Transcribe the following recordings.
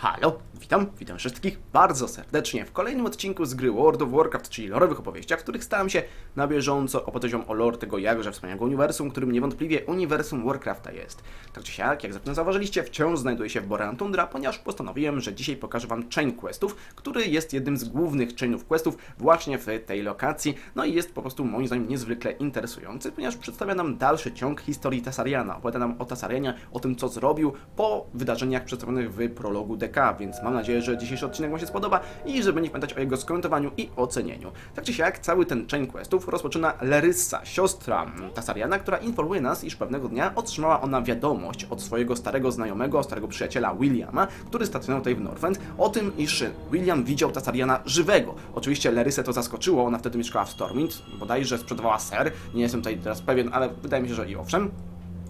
Halo, witam, witam wszystkich bardzo serdecznie w kolejnym odcinku z gry World of Warcraft, czyli lorowych opowieściach, w których staram się na bieżąco opowiedzieć wam o lore tego jakże wspaniałego uniwersum, którym niewątpliwie uniwersum Warcrafta jest. Tak czy siak, jak zapewne zauważyliście, wciąż znajduję się w Borean Tundra, ponieważ postanowiłem, że dzisiaj pokażę wam chain questów, który jest jednym z głównych chainów questów właśnie w tej lokacji, no i jest po prostu moim zdaniem niezwykle interesujący, ponieważ przedstawia nam dalszy ciąg historii Tasariana, opowiada nam o Tasarianie, o tym co zrobił po wydarzeniach przedstawionych w prologu DK, więc mam nadzieję, że dzisiejszy odcinek Wam się spodoba i że będzie pamiętać o jego skomentowaniu i ocenieniu. Tak czy siak, cały ten chain questów rozpoczyna Leryssa, siostra Tasariana, która informuje nas, iż pewnego dnia otrzymała ona wiadomość od swojego starego znajomego, starego przyjaciela Williama, który stacjonował tutaj w Norfend, o tym, iż William widział Tasariana żywego. Oczywiście Lerysę to zaskoczyło, ona wtedy mieszkała w Stormwind, bodajże sprzedawała ser, nie jestem tutaj teraz pewien, ale wydaje mi się, że i owszem.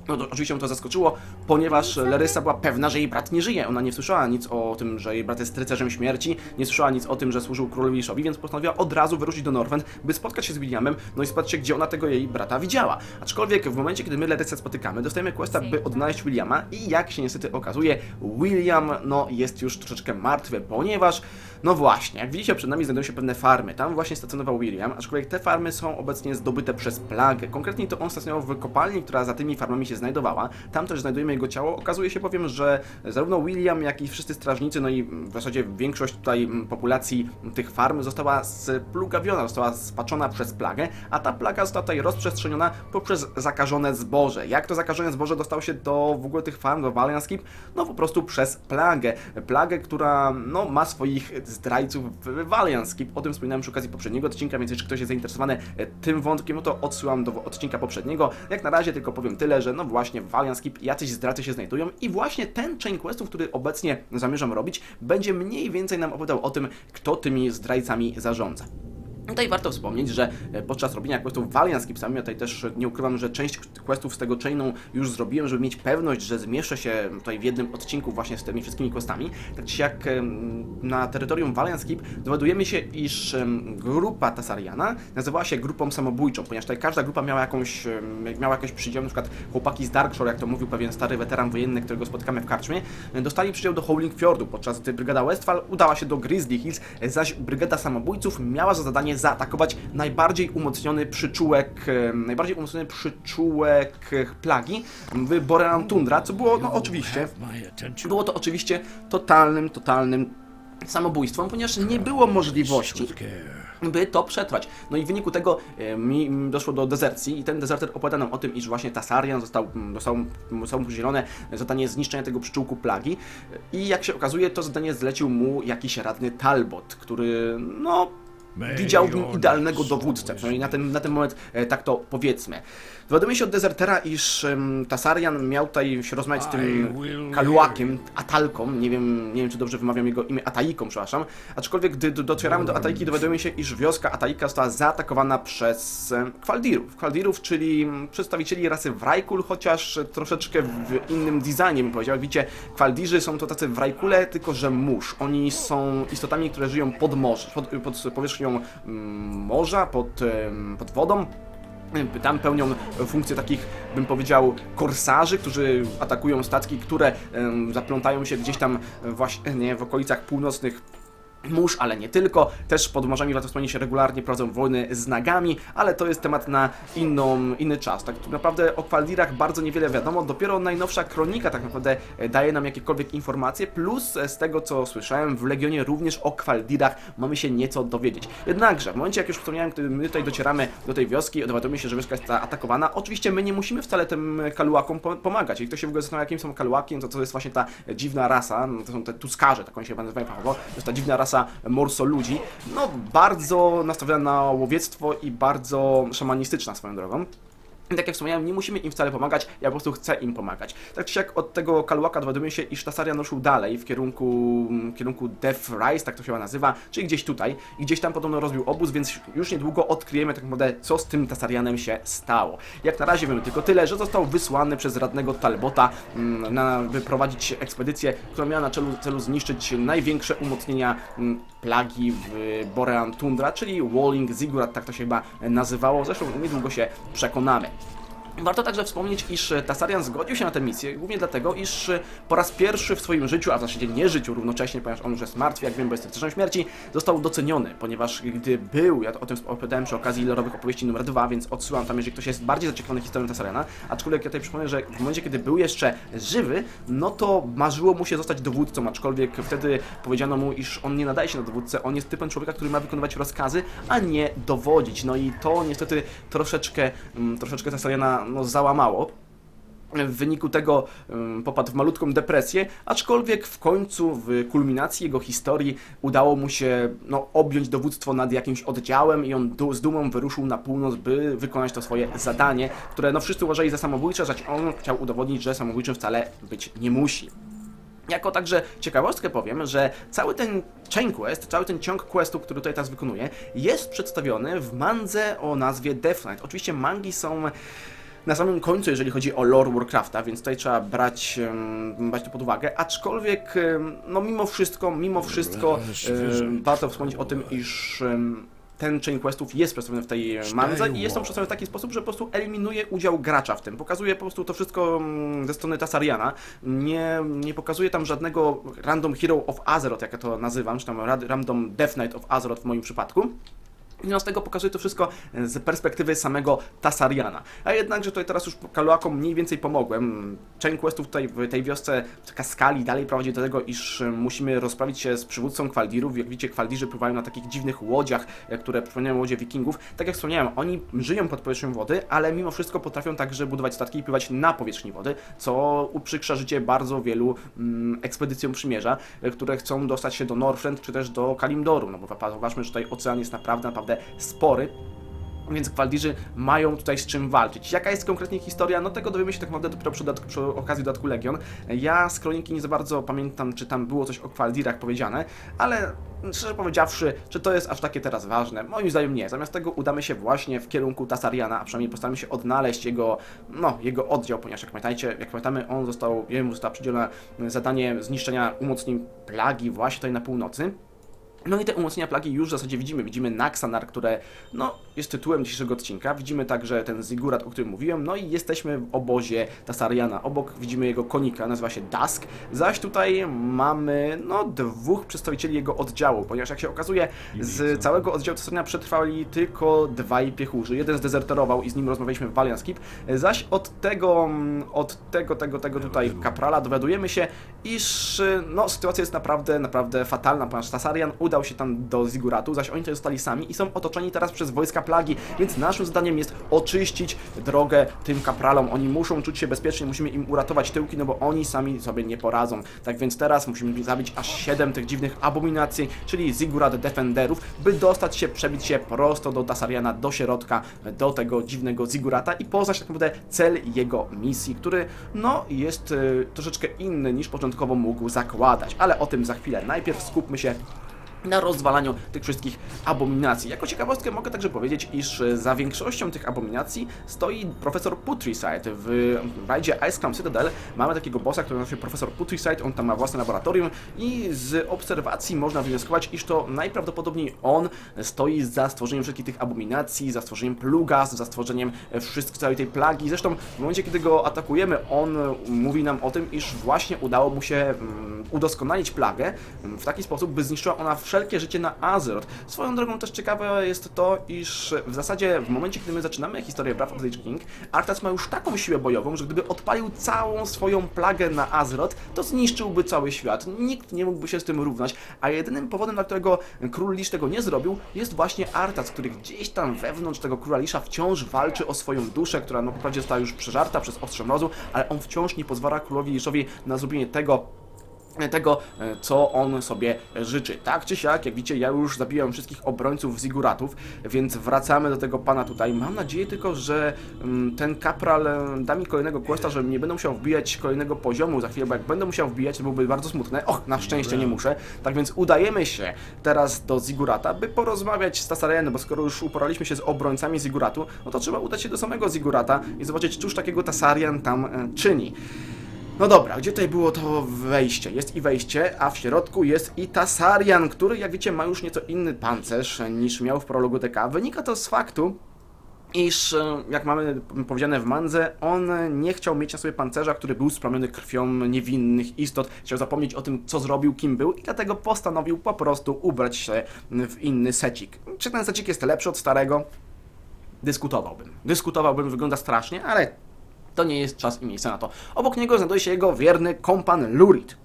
No to oczywiście ją to zaskoczyło, ponieważ Lerysa była pewna, że jej brat nie żyje. Ona nie słyszała nic o tym, że jej brat jest rycerzem śmierci, nie słyszała nic o tym, że służył królowi Liszowi, więc postanowiła od razu wyruszyć do Norwend, by spotkać się z Williamem, no i sprawdzić, gdzie ona tego jej brata widziała. Aczkolwiek w momencie, kiedy my Lerysę spotykamy, dostajemy questa, by odnaleźć Williama i jak się niestety okazuje, William, no, jest już troszeczkę martwy, ponieważ, no właśnie, jak widzicie, przed nami znajdują się pewne farmy. Tam właśnie stacjonował William, aczkolwiek te farmy są obecnie zdobyte przez plagę. Konkretnie to on stacjonował w kopalni, która za tymi farmami się znajdowała. Tam też znajdujemy jego ciało. Okazuje się bowiem, że zarówno William, jak i wszyscy strażnicy, no i w zasadzie większość tutaj mm, populacji tych farm została splugawiona, została spaczona przez plagę, a ta plaga została tutaj rozprzestrzeniona poprzez zakażone zboże. Jak to zakażone zboże dostało się do w ogóle tych farm, do Valiant Skip? No po prostu przez plagę. Plagę, która no, ma swoich zdrajców w Valiant Skip. O tym wspominałem przy okazji poprzedniego odcinka, więc jeśli ktoś jest zainteresowany e, tym wątkiem, no to odsyłam do odcinka poprzedniego. Jak na razie tylko powiem tyle, że no właśnie w Valiant Skip jacyś zdrajcy się znajdują i właśnie ten chain questów, który obecnie zamierzam robić, będzie mniej więcej nam opowiadał o tym, kto tymi zdrajcami zarządza. Tutaj warto wspomnieć, że e, podczas robienia questów Valiant Skipsami, ja tutaj też nie ukrywam, że część questów z tego chainu już zrobiłem, żeby mieć pewność, że zmieszczę się tutaj w jednym odcinku właśnie z tymi wszystkimi questami. Tak czy jak na terytorium Valiant Skip dowiadujemy się, iż grupa Tasariana nazywała się grupą samobójczą, ponieważ tutaj każda grupa miała jakąś, miała jakiś przydział, na przykład chłopaki z Darkshore, jak to mówił pewien stary weteran wojenny, którego spotykamy w karczmie, e, dostali przydział do Howling Fjordu, podczas gdy brygada Westfall udała się do Grizzly Hills, e, zaś brygada samobójców miała za zadanie zaatakować najbardziej umocniony przyczółek, e, najbardziej umocniony przyczółek e, plagi w Borean Tundra, co było, no oczywiście, było to oczywiście totalnym, totalnym samobójstwem, ponieważ nie było możliwości by to przetrwać. No i w wyniku tego e, mi doszło do dezercji i ten dezerter opowiada nam o tym, iż właśnie Tasarian został, m, został, mu podzielone zadanie zniszczenia tego przyczółku plagi i jak się okazuje, to zadanie zlecił mu jakiś radny Talbot, który no widział w nim idealnego dowódcę, przynajmniej na ten, na ten moment e, tak to powiedzmy. Dowiadujemy się od dezertera, iż Tasarian miał tutaj się rozmawiać z tym Kaluakiem, Atalką, nie wiem, nie wiem czy dobrze wymawiam jego imię, Ataiką, przepraszam, aczkolwiek gdy do- docieramy do Ataiki, dowiadujemy się, iż wioska Ataika została zaatakowana przez Kwaldirów. Kwaldirów, czyli przedstawicieli rasy Wrajkul, chociaż troszeczkę w innym designie bym powiedział. Jak widzicie, Kwaldirzy są to tacy Wrajkule, tylko że mórz. Oni są istotami, które żyją pod morze, pod, pod powierzchnią mm, morza, pod, pod wodą. Tam pełnią funkcję takich, bym powiedział, korsarzy, którzy atakują statki, które zaplątają się gdzieś tam e, właśnie nie, w okolicach północnych mórz, ale nie tylko. Też pod morzami wspomnieć, się regularnie prowadzą wojny z nagami, ale to jest temat na inną, inny czas. Tak naprawdę o Kwaldirach bardzo niewiele wiadomo. Dopiero najnowsza kronika tak naprawdę e, daje nam jakiekolwiek informacje, plus e, z tego co słyszałem, w Legionie również o Kwaldirach mamy się nieco dowiedzieć. Jednakże, w momencie jak już wspomniałem, kiedy my tutaj docieramy do tej wioski, dowiadujemy się, że wioska jest atakowana, oczywiście my nie musimy wcale tym kaluakom po- pomagać. Jeśli ktoś się w ogóle zastanawia, jakim są kaluaki, no to to jest właśnie ta dziwna rasa, no to są te tuskarze, tak oni się nazywają fachowo, to jest ta dziwna rasa morso ludzi, no bardzo nastawiona na łowiectwo i bardzo szamanistyczna swoją drogą. I tak jak wspomniałem, nie musimy im wcale pomagać, ja po prostu chcę im pomagać. Tak czy siak od tego Kaluaka dowiadujemy się, iż Tasarian ruszył dalej w kierunku, kierunku Death Rise, tak to się chyba nazywa, czyli gdzieś tutaj. I gdzieś tam podobno rozbił obóz, więc już niedługo odkryjemy tak naprawdę, co z tym Tasarianem się stało. Jak na razie wiemy tylko tyle, że został wysłany przez radnego Talbota, mm, na, by prowadzić ekspedycję, która miała na celu, celu zniszczyć największe umocnienia mm, plagi w Borean Tundra, czyli Walling Ziggurat, tak to się chyba nazywało. Zresztą niedługo się przekonamy. Warto także wspomnieć, iż Tasarian zgodził się na tę misję, głównie dlatego, iż po raz pierwszy w swoim życiu, a w zasadzie nie życiu równocześnie, ponieważ on już jest martwy, jak wiem, bo jest rycerzem śmierci, został doceniony, ponieważ gdy był, ja o tym opowiadałem przy okazji lorowych opowieści numer 2, więc odsyłam tam, jeżeli ktoś jest bardziej zaciekawiony historią Tasariana, aczkolwiek ja tutaj przypomnę, że w momencie, kiedy był jeszcze żywy, no to marzyło mu się zostać dowódcą, aczkolwiek wtedy powiedziano mu, iż on nie nadaje się na dowódcę, on jest typem człowieka, który ma wykonywać rozkazy, a nie dowodzić. No i to niestety troszeczkę, mm, troszeczkę Tasariana no, załamało. W wyniku tego ym, popadł w malutką depresję, aczkolwiek w końcu, w kulminacji jego historii, udało mu się no, objąć dowództwo nad jakimś oddziałem i on z dumą wyruszył na północ, by wykonać to swoje zadanie, które no, wszyscy uważali za samobójcze, zaś on chciał udowodnić, że samobójczym wcale być nie musi. Jako także ciekawostkę powiem, że cały ten chain quest, cały ten ciąg questów, który tutaj teraz wykonuję, jest przedstawiony w mandze o nazwie Death Knight. Oczywiście mangi są na samym końcu, jeżeli chodzi o lore Warcrafta, więc tutaj trzeba brać, brać to pod uwagę, aczkolwiek, no mimo wszystko, mimo wszystko warto wspomnieć o tym, iż ten chain questów jest przedstawiony w tej mandze i jest on przedstawiony w taki sposób, że po prostu eliminuje udział gracza w tym. Pokazuje po prostu to wszystko ze strony Tasariana. Nie, nie pokazuje tam żadnego random hero of Azeroth, jak ja to nazywam, czy tam random Death Knight of Azeroth w moim przypadku. I z tego pokazuje to wszystko z perspektywy samego Tasariana. A jednakże tutaj teraz już Kaluakom mniej więcej pomogłem. Chain questów tutaj w tej wiosce taka skali dalej prowadzi do tego, iż musimy rozprawić się z przywódcą Kwaldirów. Jak widzicie, Kwaldirzy pływają na takich dziwnych łodziach, e, które przypominają łodzie wikingów. Tak jak wspomniałem, oni żyją pod powierzchnią wody, ale mimo wszystko potrafią także budować statki i pływać na powierzchni wody, co uprzykrza życie bardzo wielu mm, ekspedycjom przymierza, e, które chcą dostać się do Northrend czy też do Kalimdoru. No bo zauważmy, że tutaj ocean jest naprawdę, naprawdę spory. Więc Gwaldirzy mają tutaj z czym walczyć. Jaka jest konkretnie historia? No tego dowiemy się tak naprawdę dopiero przy, dodatku, przy okazji dodatku Legion. Ja z kroniki nie za bardzo pamiętam, czy tam było coś o Gwaldirach powiedziane, ale szczerze powiedziawszy, czy to jest aż takie teraz ważne? Moim zdaniem nie. Zamiast tego udamy się właśnie w kierunku Tasariana, a przynajmniej postaramy się odnaleźć jego, no, jego oddział, ponieważ jak pamiętajcie, jak pamiętamy, on został, jemu zostało przydzielone zadanie zniszczenia umocnień plagi właśnie tutaj na północy. No i te umocnienia plagi już w zasadzie widzimy. Widzimy Naxanar, które no, jest tytułem dzisiejszego odcinka. Widzimy także ten Zigurat, o którym mówiłem. No i jesteśmy w obozie Tasariana. Obok widzimy jego konika, nazywa się Dusk. Zaś tutaj mamy no, dwóch przedstawicieli jego oddziału, ponieważ jak się okazuje, z całego oddziału Tasariana przetrwali tylko dwaj piechurzy. Jeden zdezerterował i z nim rozmawialiśmy w Valiant Skip. Zaś od tego, mm, od tego, tego, tego tutaj kaprala dowiadujemy się, iż no, sytuacja jest naprawdę, naprawdę fatalna, ponieważ Tasarian udał się tam do Ziguratu, zaś oni tutaj zostali sami i są otoczeni teraz przez wojska plagi, więc naszym zadaniem jest oczyścić drogę tym kapralom. Oni muszą czuć się bezpiecznie, musimy im uratować tyłki, no bo oni sami sobie nie poradzą. Tak więc teraz musimy zabić aż 7 tych dziwnych abominacji, czyli Zigurat Defenderów, by dostać się, przebić się prosto do Tasariana, do środka, do tego dziwnego Zigurata i poznać tak naprawdę cel jego misji, który no jest y, troszeczkę inny niż początkowo mógł zakładać, ale o tym za chwilę. Najpierw skupmy się na rozwalaniu tych wszystkich abominacji. Jako ciekawostkę mogę także powiedzieć, iż za większością tych abominacji stoi profesor Putricide. W rajdzie Ice Climb Citadel mamy takiego bossa, który nazywa się profesor Putricide, on tam ma własne laboratorium i z obserwacji można wnioskować, iż to najprawdopodobniej on stoi za stworzeniem wszystkich tych abominacji, za stworzeniem plugas, za stworzeniem wszystkich całej tej plagi. Zresztą w momencie, kiedy go atakujemy, on mówi nam o tym, iż właśnie udało mu się mm, udoskonalić plagę w taki sposób, by zniszczyła ona wszelkie życie na Azeroth. Swoją drogą też ciekawe jest to, iż w zasadzie w momencie, kiedy my zaczynamy historię Wrath of the Lich King, Arthas ma już taką siłę bojową, że gdyby odpalił całą swoją plagę na Azeroth, to zniszczyłby cały świat. Nikt nie mógłby się z tym równać, a jedynym powodem, dla którego król Lisz tego nie zrobił, jest właśnie Arthas, który gdzieś tam wewnątrz tego króla Lisza wciąż walczy o swoją duszę, która no wprawdzie została już przeżarta przez ostrze mrozu, ale on wciąż nie pozwala królowi Liszowi na zrobienie tego, tego, e, co on sobie życzy. Tak czy siak, jak widzicie, ja już zabiłem wszystkich obrońców Ziguratów, więc wracamy do tego pana tutaj. Mam nadzieję tylko, że mm, ten kapral e, da mi kolejnego questa, że nie będę musiał wbijać kolejnego poziomu za chwilę, bo jak będę musiał wbijać, to byłby bardzo smutne. Och, na szczęście nie muszę. Tak więc udajemy się teraz do Zigurata, by porozmawiać z Tasarianem, bo skoro już uporaliśmy się z obrońcami Ziguratu, no to trzeba udać się do samego Zigurata i zobaczyć, cóż takiego Tasarian tam e, czyni. No dobra, gdzie tutaj było to wejście? Jest i wejście, a w środku jest i Tasarian, który jak wiecie ma już nieco inny pancerz niż miał w prologu TK. Wynika to z faktu, iż, e, jak mamy powiedziane w Mandze, on nie chciał mieć na sobie pancerza, który był splamiony krwią niewinnych istot. Chciał zapomnieć o tym, co zrobił, kim był i dlatego postanowił po prostu ubrać się w inny secik. Czy ten secik jest lepszy od starego? Dyskutowałbym. Dyskutowałbym, wygląda strasznie, ale to nie jest czas i miejsce na to. Obok niego znajduje się jego wierny kompan Lurid.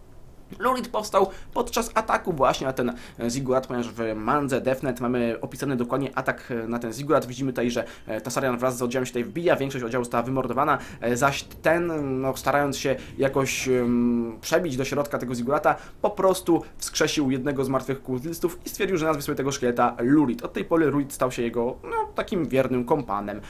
Lurid powstał podczas ataku właśnie na ten e, Zigurat, ponieważ w Mandze Defnet mamy opisany dokładnie atak e, na ten Zigurat. Widzimy tutaj, że e, Tasarian wraz z oddziałem się tutaj wbija, większość oddziału została wymordowana, zaś ten, no, starając się jakoś em, przebić do środka tego Zigurata, po prostu wskrzesił jednego z martwych kultystów i stwierdził, że nazwie sobie tego szkieleta Lurid. Od tej pory Lurid stał się jego, no, takim wiernym kompanem.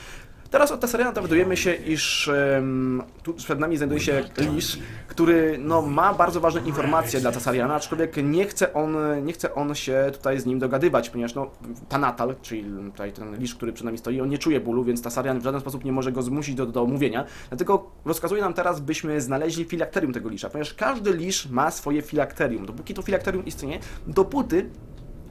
Teraz od Tasariana dowiadujemy się, iż em, tu przed nami znajduje się Lisz, który no, ma bardzo ważne informacje dla Tasariana, aczkolwiek nie chce, on, nie chce on się tutaj z nim dogadywać, ponieważ no, Tanatal, czyli tutaj ten Lisz, który przed nami stoi, on nie czuje bólu, więc Tasarian w żaden sposób nie może go zmusić do, do mówienia. Dlatego rozkazuje nam teraz, byśmy znaleźli filakterium tego Lisza, ponieważ każdy Lisz ma swoje filakterium. Dopóki to filakterium istnieje, dopóty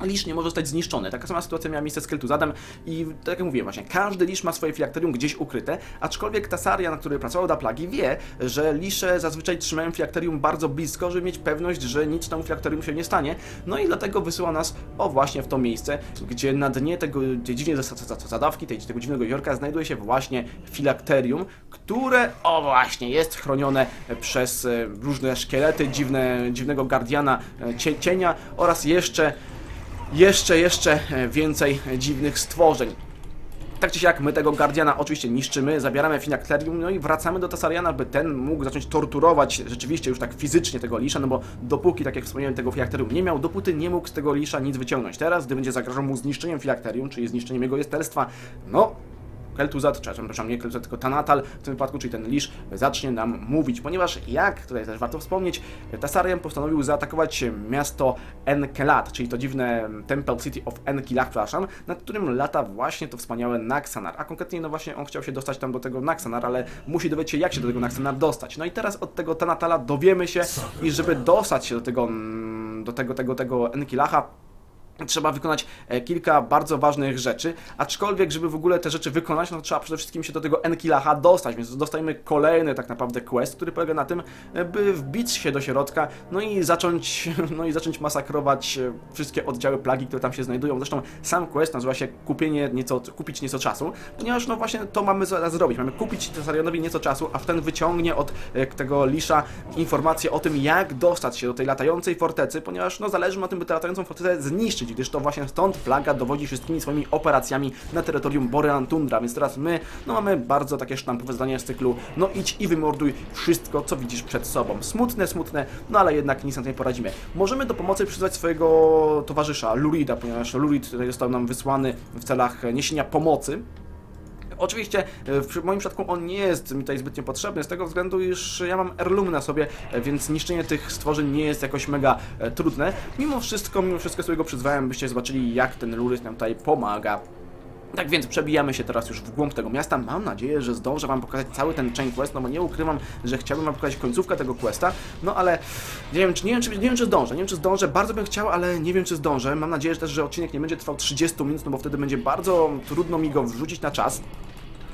Lisz nie może zostać zniszczony. Taka sama sytuacja miała miejsce z Kel'Thuzadem i tak jak mówiłem właśnie, każdy lisz ma swoje filakterium gdzieś ukryte, aczkolwiek Tasarian, który pracował dla plagi, wie, że lisze zazwyczaj trzymają filakterium bardzo blisko, żeby mieć pewność, że nic temu filakterium się nie stanie. No i dlatego wysyła nas o właśnie w to miejsce, gdzie na dnie tego, tej zas- zasadawki, tej, tego dziwnego jeziorka znajduje się właśnie filakterium, które, o właśnie, jest chronione przez e, różne szkielety, dziwne, dziwnego guardiana e, cie, cienia oraz jeszcze jeszcze, jeszcze e, więcej dziwnych stworzeń. Tak czy siak, my tego Guardiana oczywiście niszczymy, zabieramy Finakterium, no i wracamy do Tasariana, by ten mógł zacząć torturować rzeczywiście już tak fizycznie tego Lisza, no bo dopóki, tak jak wspomniałem, tego Filakterium nie miał, dopóty nie mógł z tego Lisza nic wyciągnąć. Teraz, gdy będzie zagrażał mu zniszczeniem Filakterium, czyli zniszczeniem jego jestestwa, no Kel'Thuzad, czy przepraszam, nie Kel'Thuzad, tylko Tanatal w tym wypadku, czyli ten Lisz, zacznie nam mówić, ponieważ jak, tutaj też warto wspomnieć, Tasarian postanowił zaatakować miasto Enkelat, czyli to dziwne Temple City of Enkilah, przepraszam, nad którym lata właśnie to wspaniałe Naxanar, a konkretnie no właśnie on chciał się dostać tam do tego Naxanar, ale musi dowiedzieć się jak się do tego Naxanar dostać. No i teraz od tego Tanatala dowiemy się i żeby dostać się do tego, mm, do tego, tego, tego Enkilaha, trzeba wykonać e, kilka bardzo ważnych rzeczy, aczkolwiek, żeby w ogóle te rzeczy wykonać, no trzeba przede wszystkim się do tego Enkilacha dostać, więc dostajemy kolejny tak naprawdę quest, który polega na tym, e, by wbić się do środka, no i zacząć, no i zacząć masakrować e, wszystkie oddziały plagi, które tam się znajdują. Zresztą sam quest nazywa się kupienie nieco, kupić nieco czasu, ponieważ no właśnie to mamy zrobić. Mamy kupić Tasarionowi nieco czasu, a ten wyciągnie od tego Lisza informacje o tym, jak dostać się do tej latającej fortecy, ponieważ no zależy na tym, by tę latającą fortecę zniszczyć, gdyż to właśnie stąd plaga dowodzi wszystkimi swoimi operacjami na terytorium Borean Tundra, więc teraz my no mamy bardzo takie sztampowe zdanie z cyklu no idź i wymorduj wszystko, co widzisz przed sobą. Smutne, smutne, no ale jednak nic na tym poradzimy. Możemy do pomocy przyzwać swojego towarzysza, Lurida, ponieważ Lurid został nam wysłany w celach niesienia pomocy, Oczywiście e, w moim przypadku on nie jest mi tutaj zbytnio potrzebny, z tego względu, iż ja mam Heirloom na sobie, e, więc niszczenie tych stworzeń nie jest jakoś mega e, trudne. Mimo wszystko, mimo wszystko sobie go przyzwałem, byście zobaczyli jak ten Lurid nam tutaj pomaga. Tak więc przebijamy się teraz już w głąb tego miasta. Mam nadzieję, że zdążę Wam pokazać cały ten chain quest, no bo nie ukrywam, że chciałbym Wam pokazać końcówkę tego questa, no ale nie wiem, czy, nie, wiem, czy, nie wiem, czy zdążę, nie wiem, czy zdążę, bardzo bym chciał, ale nie wiem, czy zdążę. Mam nadzieję że też, że odcinek nie będzie trwał 30 minut, no bo wtedy będzie bardzo trudno mi go wrzucić na czas.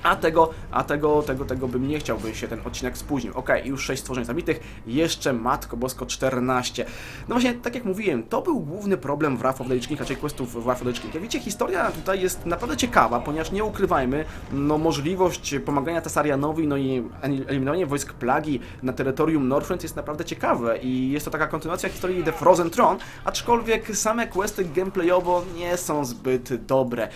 A tego, a tego, tego, tego bym nie chciał, by się ten odcinek spóźnił. Ok, już 6 stworzeń zabitych, jeszcze Matko Bosko 14. No właśnie, tak jak mówiłem, to był główny problem w Wrath of the Lich King, raczej questów w Wrath of the Lich King. Jak widzicie, historia tutaj jest naprawdę ciekawa, ponieważ nie ukrywajmy, no możliwość pomagania Tasarianowi, no i eliminowanie wojsk plagi na terytorium Northrend jest naprawdę ciekawe i jest to taka kontynuacja historii The Frozen Throne, aczkolwiek same questy gameplayowo nie są zbyt dobre.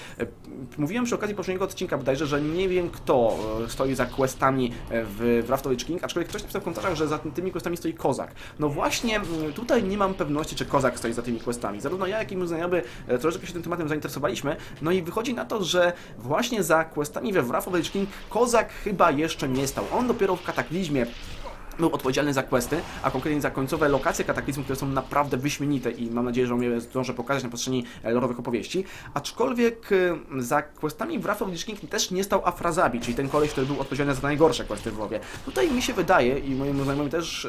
E, Mówiłem przy okazji poprzedniego odcinka bodajże, że nie wiem kto e, stoi za questami w of the Lich King, aczkolwiek ktoś napisał w komentarzach, że za tymi questami stoi Kozak. No właśnie, mm, tutaj nie mam pewności, czy Kozak stoi za tymi questami. Zarówno ja, jak i mój znajomy e, troszeczkę się tym tematem zainteresowaliśmy, no i wychodzi na to, że właśnie za questami we Wrath of King Kozak chyba jeszcze nie stał. On dopiero w Kataklizmie był odpowiedzialny za questy, a konkretnie za końcowe lokacje kataklizmu, które są naprawdę wyśmienite i mam nadzieję, że je zdążę pokazać na przestrzeni e, lorowych opowieści. Aczkolwiek e, za questami w Wrath of Lich King też nie stał Afrazabi, czyli ten koleś, który był odpowiedzialny za najgorsze questy w WoWie. Tutaj mi się wydaje, i mojemu znajomowi też,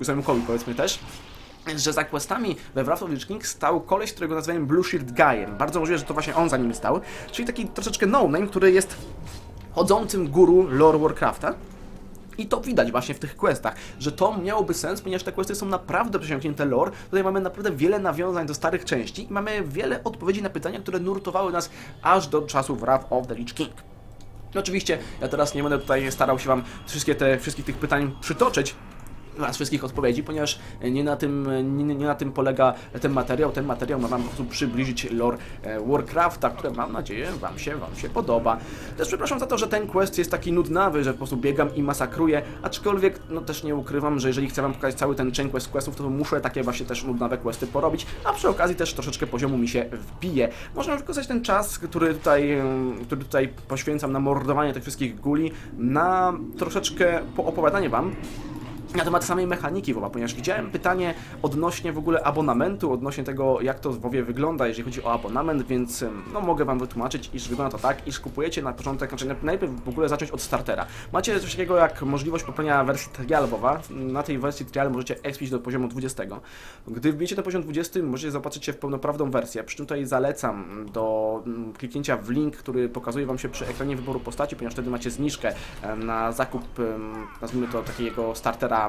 znajomemu powiedzmy też, że za questami we Wrath of Lich King stał koleś, którego nazwałem Blue Shield Guyem. Bardzo możliwe, że to właśnie on za nim stał. Czyli taki troszeczkę no-name, który jest chodzącym guru lore Warcrafta. I to widać właśnie w tych questach, że to miałoby sens, ponieważ te questy są naprawdę przesiąknięte lore. Tutaj mamy naprawdę wiele nawiązań do starych części i mamy wiele odpowiedzi na pytania, które nurtowały nas aż do czasów Wrath of the Lich King. No oczywiście, ja teraz nie będę tutaj starał się Wam wszystkie te, wszystkich tych pytań przytoczyć, oraz wszystkich odpowiedzi, ponieważ nie na, tym, nie, nie na tym polega ten materiał. Ten materiał ma Wam po prostu przybliżyć lore e, Warcrafta, które mam nadzieję Wam się, Wam się podoba. Też przepraszam za to, że ten quest jest taki nudnawy, że po prostu biegam i masakruję, aczkolwiek no też nie ukrywam, że jeżeli chcę Wam pokazać cały ten chain quest questów, to muszę takie właśnie też nudnawe questy porobić, a przy okazji też troszeczkę poziomu mi się wbije. Można wykorzystać ten czas, który tutaj, który tutaj poświęcam na mordowanie tych wszystkich guli, na troszeczkę poopowiadanie Wam na temat samej mechaniki WoWa, ponieważ widziałem pytanie odnośnie w ogóle abonamentu, odnośnie tego, jak to w WoWie wygląda, jeżeli chodzi o abonament, więc no mogę Wam wytłumaczyć, iż wygląda to tak, iż kupujecie na początek, znaczy najpierw w ogóle zacząć od startera. Macie coś takiego jak możliwość popełnienia wersji trial WoWa. Na tej wersji trial możecie expić do poziomu 20. Gdy wbijecie na poziom 20, możecie zaopatrzyć się w pełnoprawną wersję, przy czym tutaj zalecam do mm, kliknięcia w link, który pokazuje Wam się przy ekranie wyboru postaci, ponieważ wtedy macie zniżkę na zakup, nazwijmy to takiego startera,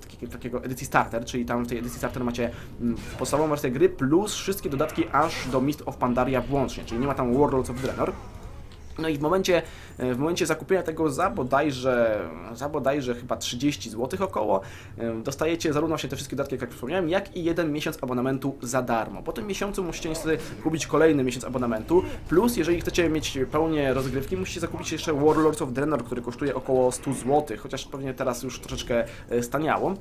takiego, takiego edycji starter, czyli tam w tej edycji starter macie mm, podstawową wersję gry plus wszystkie dodatki aż do Mist of Pandaria włącznie, czyli nie ma tam Warlords of Draenor. No i w momencie, e, w momencie zakupienia tego za bodajże, za bodajże chyba 30 zł około, e, dostajecie zarówno właśnie te wszystkie dodatki, jak wspomniałem, jak i jeden miesiąc abonamentu za darmo. Po tym miesiącu musicie niestety kupić kolejny miesiąc abonamentu, plus jeżeli chcecie mieć pełnię rozgrywki, musicie zakupić jeszcze Warlords of Draenor, który kosztuje około 100 zł, chociaż pewnie teraz już troszeczkę e, staniało.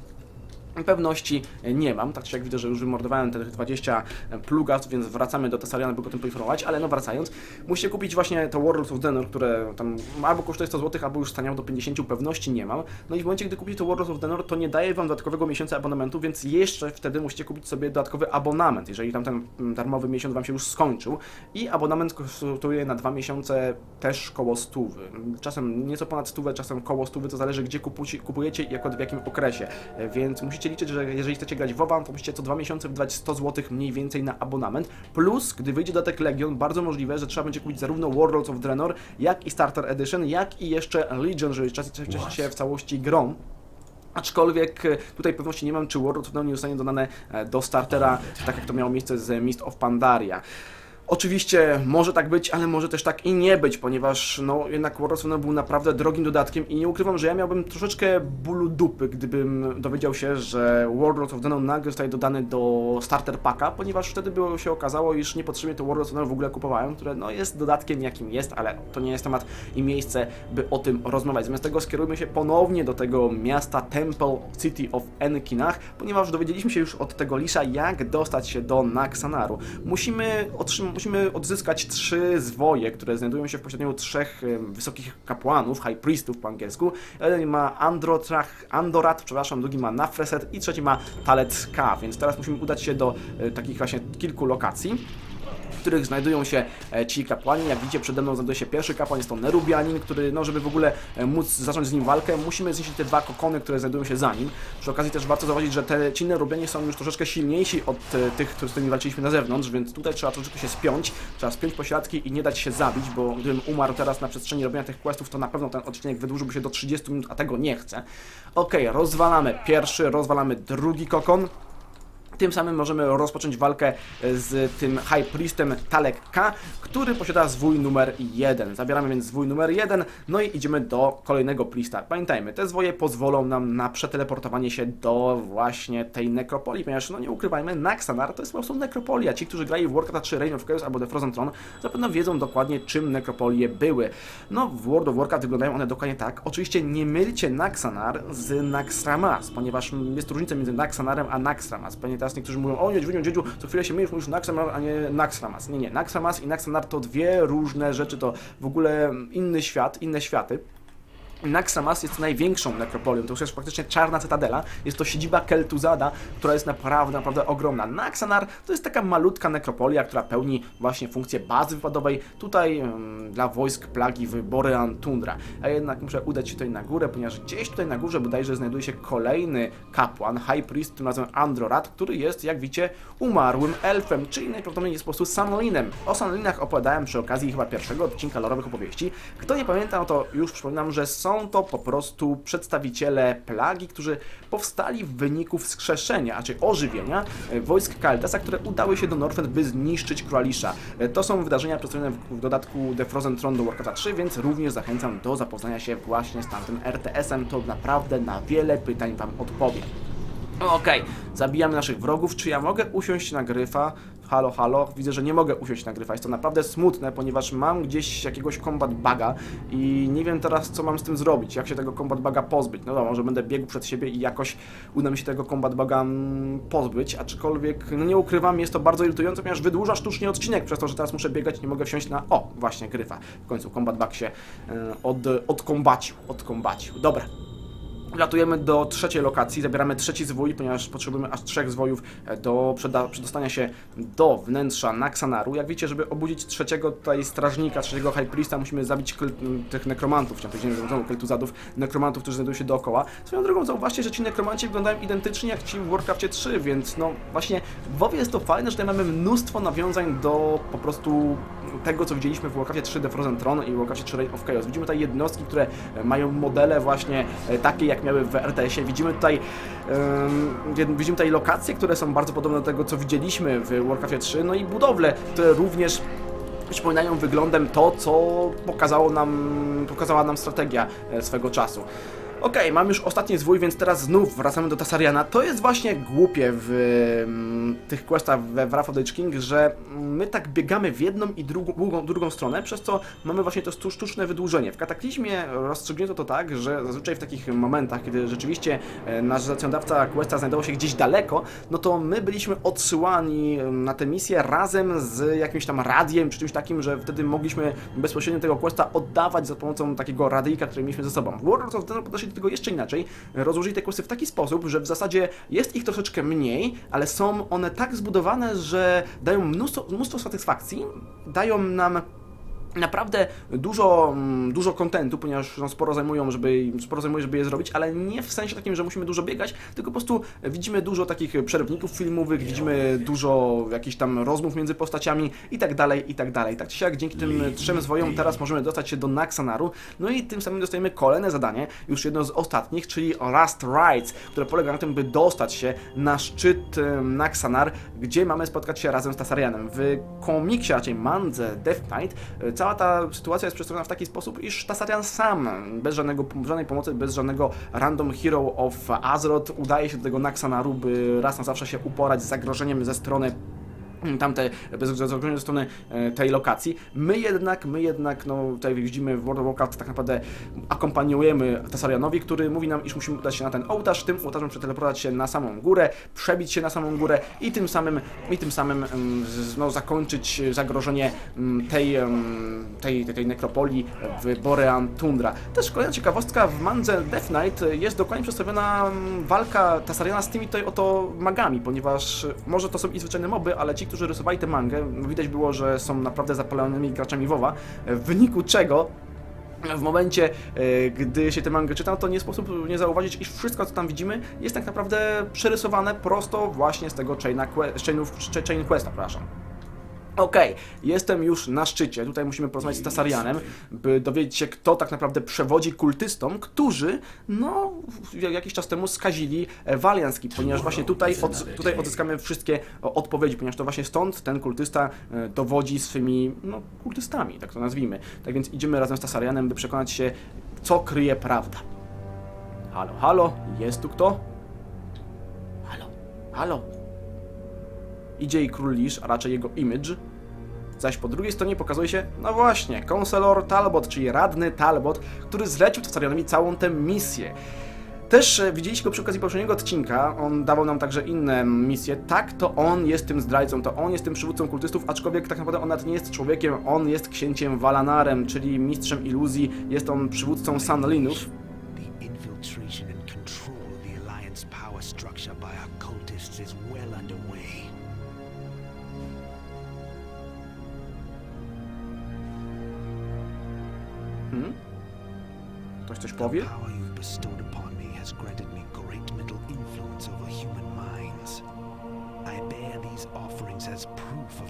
Pewności nie mam, tak czy jak widzę, że już wymordowałem te 20 plugów, więc wracamy do Tesaliana, by go tym poinformować, ale no wracając, musicie kupić właśnie to Worlds of Denor, które tam albo kosztuje 100 zł, albo już staniało do 50, pewności nie mam. No i w momencie, gdy kupicie to Worlds of Denor, to nie daje wam dodatkowego miesiąca abonamentu, więc jeszcze wtedy musicie kupić sobie dodatkowy abonament, jeżeli tam ten darmowy miesiąc wam się już skończył. I abonament kosztuje na dwa miesiące też koło stówy. Czasem nieco ponad stówę, czasem koło stówy, to zależy gdzie kupujecie i jako w jakim okresie. Więc musicie liczyć, że jeżeli chcecie grać w WoWa, to musicie co dwa miesiące wydać 100 zł mniej więcej na abonament. Plus, gdy wyjdzie dodatek Legion, bardzo możliwe, że trzeba będzie kupić zarówno Warlords of Draenor, jak i Starter Edition, jak i jeszcze Legion, żeby cieszyć się w całości grą. Aczkolwiek e, tutaj pewności nie mam, czy World of Dawn nie zostanie dodane e, do startera, tak jak to miało miejsce z Mist of Pandaria. Oczywiście może tak być, ale może też tak i nie być, ponieważ no jednak Dawn był naprawdę drogim dodatkiem i nie ukrywam, że ja miałbym troszeczkę bólu dupy, gdybym dowiedział się, że World of Dawn nagle zostaje dodany do starter packa, ponieważ wtedy by się okazało, iż niepotrzebnie to World of w ogóle kupowałem, które no jest dodatkiem jakim jest, ale to nie jest temat i miejsce, by o tym rozmawiać. Zamiast tego skierujmy się ponownie do tego miasta Temple City of Enkinach, ponieważ dowiedzieliśmy się już od tego Lisza, jak dostać się do Naxanaru. Musimy, otrzym- musimy odzyskać trzy zwoje, które znajdują się w posiadaniu trzech wysokich kapłanów, high priestów po angielsku. Jeden ma Androtrach, Andorat, przepraszam, drugi ma Nafreset i trzeci ma Talet K, więc teraz musimy udać się do e, takich właśnie kilku lokacji których znajdują się e, ci kapłani. Jak widzicie, przede mną znajduje się pierwszy kapłan, jest to Nerubianin, który, no, żeby w ogóle e, móc zacząć z nim walkę, musimy zniszczyć te dwa kokony, które znajdują się za nim. Przy okazji też warto zauważyć, że te ci Nerubianie są już troszeczkę silniejsi od e, tych, z którymi walczyliśmy na zewnątrz, więc tutaj trzeba troszeczkę się spiąć, trzeba spiąć pośladki i nie dać się zabić, bo gdybym umarł teraz na przestrzeni robienia tych questów, to na pewno ten odcinek wydłużyłby się do 30 minut, a tego nie chcę. Okej, rozwalamy pierwszy, rozwalamy drugi kokon. Tym samym możemy rozpocząć walkę z tym High Priestem Talek K, który posiada zwój numer 1. Zabieramy więc zwój numer 1, no i idziemy do kolejnego Priesta. Pamiętajmy, te zwoje pozwolą nam na przeteleportowanie się do właśnie tej nekropolii, ponieważ, no nie ukrywajmy, Naxanar to jest po prostu nekropolia. Ci, którzy grali w Warcraft 3 Reign of Chaos albo The Frozen Throne, zapewne wiedzą dokładnie, czym nekropolie były. No, w World of Warcraft wyglądają one dokładnie tak. Oczywiście nie mylcie Naxanar z Naxxramas, ponieważ jest różnica między Naxanarem a Naxxramas. Pewnie teraz niektórzy mówią, o Niedźwiedziu, Niedźwiedziu, co chwilę się mylisz, mówisz Naxxramas, a nie Naxxramas. Nie, nie, Naxxramas i Naxanar to dwie różne rzeczy, to w ogóle inny świat, inne światy. Naxxramas jest największą nekropolią, to już jest praktycznie czarna cytadela, jest to siedziba Keltuzada, która jest naprawdę, naprawdę ogromna. Naxanar to jest taka malutka nekropolia, która pełni właśnie funkcję bazy wypadowej, tutaj dla wojsk plagi w Borean Tundra. A jednak muszę udać się tutaj na górę, ponieważ gdzieś tutaj na górze bodajże znajduje się kolejny kapłan, High Priest, tym razem Androrat, który jest, jak widzicie, umarłym elfem, czyli najprawdopodobniej jest po prostu Sanolinem. O Sanolinach opowiadałem przy okazji chyba pierwszego odcinka lorowych opowieści. Kto nie pamięta, no to już przypominam, że są to po prostu przedstawiciele plagi, którzy powstali w wyniku wskrzeszenia, czy ożywienia e, wojsk Kaldasa, które udały się do Norfend, by zniszczyć Kralisza. E, To są wydarzenia przedstawione w, dodatku The Frozen Throne do Warcrafta 3, więc również zachęcam do zapoznania się właśnie z tamtym RTS-em. To naprawdę na wiele pytań Wam odpowie. Okej, zabijamy naszych wrogów. Czy ja mogę usiąść na gryfa? Halo, halo. Widzę, że nie mogę usiąść na gryfa. Jest to naprawdę smutne, ponieważ mam gdzieś jakiegoś combat buga i nie wiem teraz, co mam z tym zrobić. Jak się tego combat buga pozbyć? No dobra, może będę biegł przed siebie i jakoś uda mi się tego combat buga mm, pozbyć, aczkolwiek, no nie ukrywam, jest to bardzo irytujące, ponieważ wydłuża sztucznie odcinek, przez to, że teraz muszę biegać, nie mogę wsiąść na, o, właśnie, gryfa. W końcu combat bug się e, od, odkombacił, odkombacił. Dobra, Latujemy do trzeciej lokacji, zabieramy trzeci zwój, ponieważ potrzebujemy aż trzech zwojów e, do przedostania się do wnętrza Naxanaru. Jak wiecie, żeby obudzić trzeciego tutaj strażnika, trzeciego High Priesta, musimy zabić tych nekromantów, chciałem powiedzieć, znowu keltuzadów, nekromantów, którzy znajdują się dookoła. Swoją drogą zauważcie, że ci nekromanci wyglądają identycznie jak ci w Warcraftie 3, więc no właśnie w WoWie jest to fajne, że tutaj mamy mnóstwo nawiązań do po prostu tego, co widzieliśmy w Warcraftie 3 The Frozen Throne i Warcraftie 3 Reign of Chaos. Widzimy tutaj jednostki, które e, mają modele właśnie e, takie, jak miały w RTS-ie. Widzimy tutaj, em, widzimy tutaj lokacje, które są bardzo podobne do tego, co widzieliśmy w Warcraftie 3, no i budowle, które również przypominają wyglądem to, co pokazało nam, pokazała nam strategia e, swego czasu. Okej, mam już ostatni zwój, więc teraz znów wracamy do Tasariana. To jest właśnie głupie w mm, tych questach we Wrath of the King, że mm, my tak biegamy w jedną i drugą, drugą, drugą stronę, przez co mamy właśnie to sztuczne wydłużenie. W Kataklizmie rozstrzygnięto to tak, że zazwyczaj w takich momentach, kiedy rzeczywiście e, nasz zleceniodawca questa znajdował się gdzieś daleko, no to my byliśmy odsyłani em, na tę misję razem z jakimś tam radiem, czy czymś takim, że wtedy mogliśmy bezpośrednio tego questa oddawać za pomocą takiego radyjka, który mieliśmy ze sobą. W World of tego jeszcze inaczej. Rozłożyli te questy w taki sposób, że w zasadzie jest ich troszeczkę mniej, ale są one tak zbudowane, że dają mnóstwo, mnóstwo satysfakcji, dają nam naprawdę dużo, mm, dużo kontentu, ponieważ no, sporo zajmują, żeby, sporo zajmuje, żeby je zrobić, ale nie w sensie takim, że musimy dużo biegać, tylko po prostu widzimy dużo takich przerwników filmowych, widzimy dużo jakichś tam rozmów między postaciami i tak dalej, i tak dalej. Tak czy siak, dzięki tym trzem zwojom teraz możemy dostać się do Naxanaru, no i tym samym dostajemy kolejne zadanie, już jedno z ostatnich, czyli Last Rides, które polega na tym, by dostać się na szczyt Naxanar, gdzie mamy spotkać się razem z Tasarianem. W komiksie, raczej mandze Death Knight, e, cała ta sytuacja jest przedstawiona w taki sposób, iż Tasarian sam, bez żadnego, żadnej pomocy, bez żadnego random hero of Azeroth, udaje się do tego Naxanaru, by raz na zawsze się uporać z zagrożeniem ze strony tamte ze strony e, tej lokacji. My jednak, my jednak, no tutaj widzimy w World of Warcraft tak naprawdę akompaniujemy Tasarianowi, który mówi nam, iż musimy udać się na ten ołtarz, tym ołtarzem przeteleportować się na samą górę, przebić się na samą górę i tym samym, i tym samym z- no, zakończyć zagrożenie em, tej, em, tej, tej, tej nekropolii w Borean Tundra. Też kolejna ciekawostka, w mandze Death Knight jest dokładnie przedstawiona walka Tasariana z tymi tutaj oto magami, ponieważ może to są i zwyczajne moby, ale ci, którzy rysowali tę mangę, widać było, że są naprawdę zapalonymi graczami WoWa, w wyniku czego w momencie, e, gdy się tę mangę czyta, to nie sposób nie zauważyć, iż wszystko, co tam widzimy, jest tak naprawdę przerysowane prosto właśnie z tego chaina, chain questa, przepraszam. Okej, jestem już na szczycie. Tutaj musimy porozmawiać z Tasarianem, by dowiedzieć się, kto tak naprawdę przewodzi kultystom, którzy, no, jakiś czas temu skazili e, Walianski, ponieważ właśnie tutaj, od, tutaj odzyskamy wszystkie o, odpowiedzi, ponieważ to właśnie stąd ten kultysta e, dowodzi swymi, no, kultystami, tak to nazwijmy. Tak więc idziemy razem z Tasarianem, by przekonać się, co kryje prawda. Halo, halo, jest tu kto? Halo, halo. Idzie i król Lisz, a raczej jego image. Zaś po drugiej stronie pokazuje się, no właśnie, konselor Talbot, czyli radny Talbot, który zlecił Tasarianowi całą tę misję. Też e, widzieliście go przy okazji poprzedniego odcinka, on dawał nam także inne misje. Tak, to on jest tym zdrajcą, to on jest tym przywódcą kultystów, aczkolwiek tak naprawdę on nawet nie jest człowiekiem, on jest księciem Valanarem, czyli mistrzem iluzji, jest on przywódcą Sanlinów.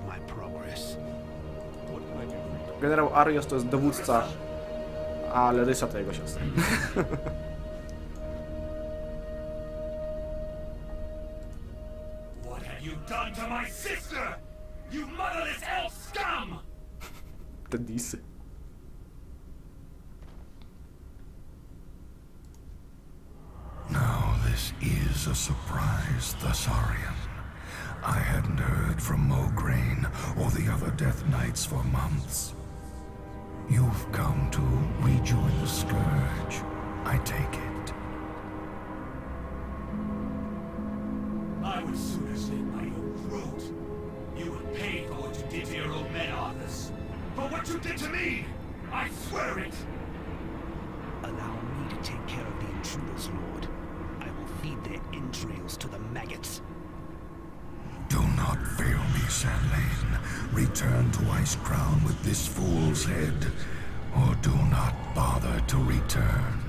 My progress. Generał Arios to jest dowódca, a Lerysa to jego siostra. What have is a surprise, Thessarian. I hadn't heard from Mograine or the other Death Knights for months. You've come to rejoin the Scourge, I take it. I would sooner slit my own throat. You would pay for what you did to your old men, Arthas. For what you did to me! I swear it! Allow me to take care of the intruders, Lord. Feed their entrails to the maggots. Do not fail me, Sanlane. Return to Ice Crown with this fool's head, or do not bother to return.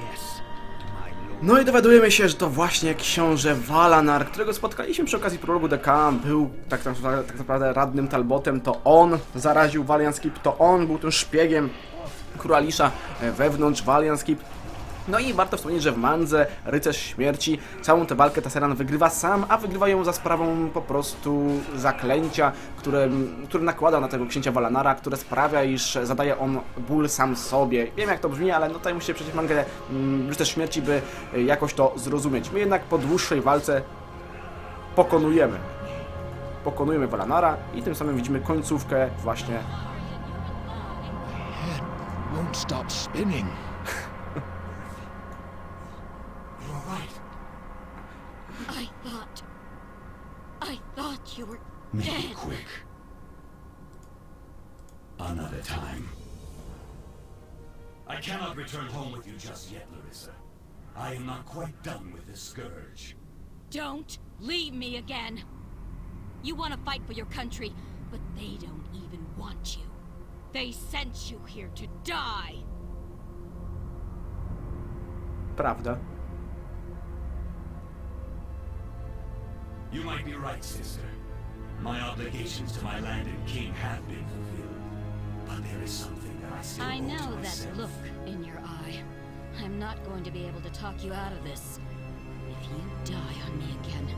Yes, my lord. No i dowiadujemy się, że to właśnie książę Valanar, którego spotkaliśmy przy okazji prologu DK, był tak, tak naprawdę radnym Talbotem, to on zaraził Valiant Skip, to on był tym szpiegiem Kuralisza e, wewnątrz Valiant Skip. No i warto wspomnieć, że w Mandze, Rycerz Śmierci, całą tę walkę Tasseran wygrywa sam, a wygrywa ją za sprawą po prostu zaklęcia, które, które nakłada na tego księcia Valanara, które sprawia, iż zadaje on ból sam sobie. Wiem jak to brzmi, ale no tutaj musicie przejść mangę mm, Rycerz Śmierci, by y, jakoś to zrozumieć. My jednak po dłuższej walce pokonujemy. Pokonujemy Valanara i tym samym widzimy końcówkę właśnie Won't stop spinning. Thought you were Make dead. it quick. Another time. I cannot return home with you just yet, Larissa. I am not quite done with this scourge. Don't leave me again. You want to fight for your country, but they don't even want you. They sent you here to die. prawda. You might be right, sister. My obligations to my land and king have been fulfilled. But there is something that I still I know that myself. look in your eye. I'm not going to be able to talk you out of this. If you die on me again,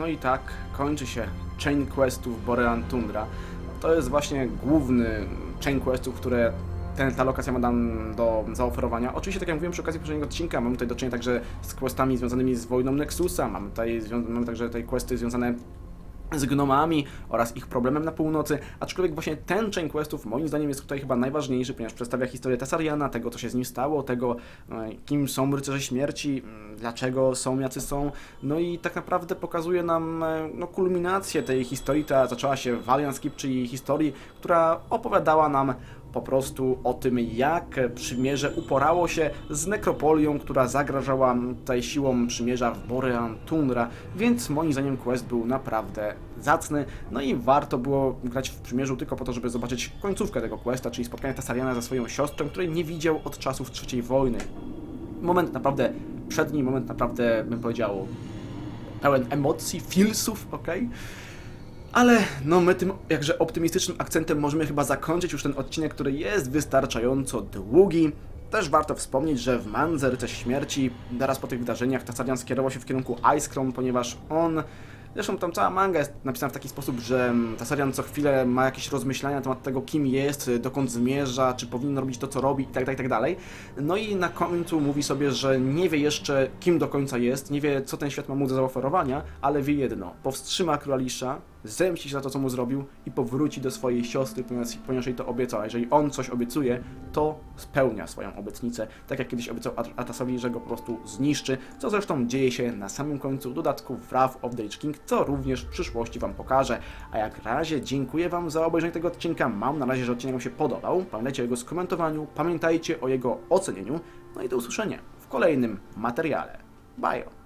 No i tak kończy się chain questów Borean Tundra. To jest właśnie główny chain questów, które ten, ta lokacja ma nam do zaoferowania. Oczywiście, tak jak mówiłem przy okazji poprzedniego odcinka, mamy tutaj do czynienia także z questami związanymi z wojną Nexusa, mamy tutaj mamy także tutaj questy związane z gnomami oraz ich problemem na północy, aczkolwiek właśnie ten chain questów moim zdaniem jest tutaj chyba najważniejszy, ponieważ przedstawia historię Tasariana, tego co się z nim stało, tego e, kim są rycerze śmierci, dlaczego są jacy są, no i tak naprawdę pokazuje nam e, no, kulminację tej historii, która zaczęła się w Valiant Skip, czyli historii, która opowiadała nam po prostu o tym, jak przymierze uporało się z nekropolią, która zagrażała tutaj siłą przymierza w Borean Tundra, więc moim zdaniem quest był naprawdę zacny, no i warto było grać w przymierzu tylko po to, żeby zobaczyć końcówkę tego questa, czyli spotkanie Tasariana ze swoją siostrą, której nie widział od czasów trzeciej wojny. Moment naprawdę przedni, moment naprawdę, bym powiedział, pełen emocji, feelsów, okej? Ale no my tym jakże optymistycznym akcentem możemy chyba zakończyć już ten odcinek, który jest wystarczająco długi. Też warto wspomnieć, że w Mandze Rycerz Śmierci, zaraz po tych wydarzeniach, Tasarian skierował się w kierunku Icecrown, ponieważ on Zresztą tam cała manga jest napisana w taki sposób, że Tasarian co chwilę ma jakieś rozmyślania na temat tego, kim jest, dokąd zmierza, czy powinien robić to, co robi itd., itd. No i na końcu mówi sobie, że nie wie jeszcze, kim do końca jest, nie wie, co ten świat ma mu do zaoferowania, ale wie jedno, powstrzyma Kralisza, zemści się za to, co mu zrobił i powróci do swojej siostry, ponieważ, ponieważ jej to obiecał. Jeżeli on coś obiecuje, to spełnia swoją obietnicę, tak jak kiedyś obiecał At- Atasowi, że go po prostu zniszczy, co zresztą dzieje się na samym końcu dodatku Wrath of the Lich King, co również w przyszłości Wam pokażę. A jak razie dziękuję Wam za obejrzenie tego odcinka, mam na razie, że odcinek Wam się podobał, pamiętajcie o jego skomentowaniu, pamiętajcie o jego ocenieniu, no i do usłyszenia w kolejnym materiale. Bye!